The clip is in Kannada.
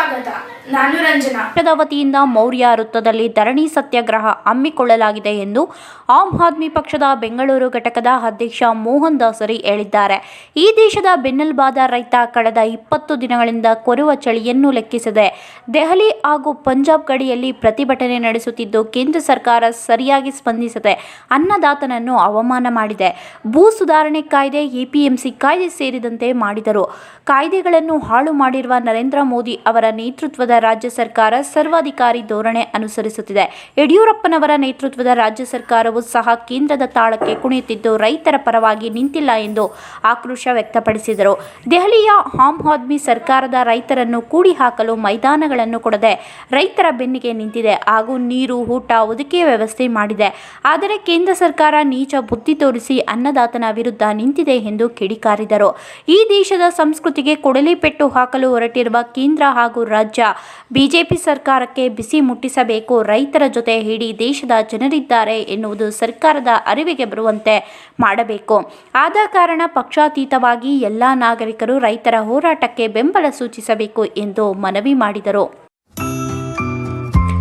ಪಕ್ಷದ ವತಿಯಿಂದ ಮೌರ್ಯ ವೃತ್ತದಲ್ಲಿ ಧರಣಿ ಸತ್ಯಾಗ್ರಹ ಹಮ್ಮಿಕೊಳ್ಳಲಾಗಿದೆ ಎಂದು ಆಮ್ ಆದ್ಮಿ ಪಕ್ಷದ ಬೆಂಗಳೂರು ಘಟಕದ ಅಧ್ಯಕ್ಷ ಮೋಹನ್ ದಾಸರಿ ಹೇಳಿದ್ದಾರೆ. ಈ ದೇಶದ ಬೆನ್ನೆಲ್ಬಾದ ರೈತ ಕಳೆದ ಇಪ್ಪತ್ತು ದಿನಗಳಿಂದ ಕೊರುವ ಚಳಿಯನ್ನು ಲೆಕ್ಕಿಸಿದೆ ದೆಹಲಿ ಹಾಗೂ ಪಂಜಾಬ್ ಗಡಿಯಲ್ಲಿ ಪ್ರತಿಭಟನೆ ನಡೆಸುತ್ತಿದ್ದು ಕೇಂದ್ರ ಸರ್ಕಾರ ಸರಿಯಾಗಿ ಸ್ಪಂದಿಸದೆ ಅನ್ನದಾತನನ್ನು ಅವಮಾನ ಮಾಡಿದೆ. ಭೂ ಸುಧಾರಣೆ ಕಾಯ್ದೆ ಎಪಿಎಂಸಿ ಕಾಯ್ದೆ ಸೇರಿದಂತೆ ಮಾಡಿದರು. ಕಾಯ್ದೆಗಳನ್ನು ಹಾಳು ಮಾಡಿರುವ ನರೇಂದ್ರ ಮೋದಿ ಅವರ ನೇತೃತ್ವದ ರಾಜ್ಯ ಸರ್ಕಾರ ಸರ್ವಾಧಿಕಾರಿ ಧೋರಣೆ ಅನುಸರಿಸುತ್ತಿದೆ. ಯಡಿಯೂರಪ್ಪನವರ ನೇತೃತ್ವದ ರಾಜ್ಯ ಸರ್ಕಾರವು ಸಹ ಕೇಂದ್ರದ ತಾಳಕ್ಕೆ ಕುಣಿಯುತ್ತಿದ್ದು, ರೈತರ ಪರವಾಗಿ ನಿಂತಿಲ್ಲ ಎಂದು ಆಕ್ರೋಶ ವ್ಯಕ್ತಪಡಿಸಿದರು. ದೆಹಲಿಯ ಆಮ್ ಆದ್ಮಿ ಸರ್ಕಾರದ ರೈತರನ್ನು ಕೂಡಿ ಹಾಕಲು ಮೈದಾನಗಳನ್ನು ಕೊಡದೆ ರೈತರ ಬೆನ್ನಿಗೆ ನಿಂತಿದೆ. ಹಾಗೂ ನೀರು, ಊಟ ಒದಗಿಯ ವ್ಯವಸ್ಥೆ ಮಾಡಿದೆ. ಆದರೆ ಕೇಂದ್ರ ಸರ್ಕಾರ ನೀಚ ಬುದ್ಧಿ ತೋರಿಸಿ ಅನ್ನದಾತನ ವಿರುದ್ಧ ನಿಂತಿದೆ ಎಂದು ಕಿಡಿಕಾರಿದರು. ಈ ದೇಶದ ಸಂಸ್ಕೃತಿಗೆ ಕೊಡಲಿ ಪೆಟ್ಟು ಹಾಕಲು ಹೊರಟಿರುವ ಕೇಂದ್ರ ಹಾಗೂ ರಾಜ್ಯ ಬಿಜೆಪಿ ಸರ್ಕಾರಕ್ಕೆ ಬಿಸಿ ಮುಟ್ಟಿಸಬೇಕು, ರೈತರ ಜೊತೆ ಇಡೀ ದೇಶದ ಜನರಿದ್ದಾರೆ ಎನ್ನುವುದು ಸರ್ಕಾರದ ಅರಿವಿಗೆ ಬರುವಂತೆ ಮಾಡಬೇಕು. ಆದ ಕಾರಣ ಪಕ್ಷಾತೀತವಾಗಿ ಎಲ್ಲ ನಾಗರಿಕರು ರೈತರ ಹೋರಾಟಕ್ಕೆ ಬೆಂಬಲ ಸೂಚಿಸಬೇಕು ಎಂದು ಮನವಿ ಮಾಡಿದರು.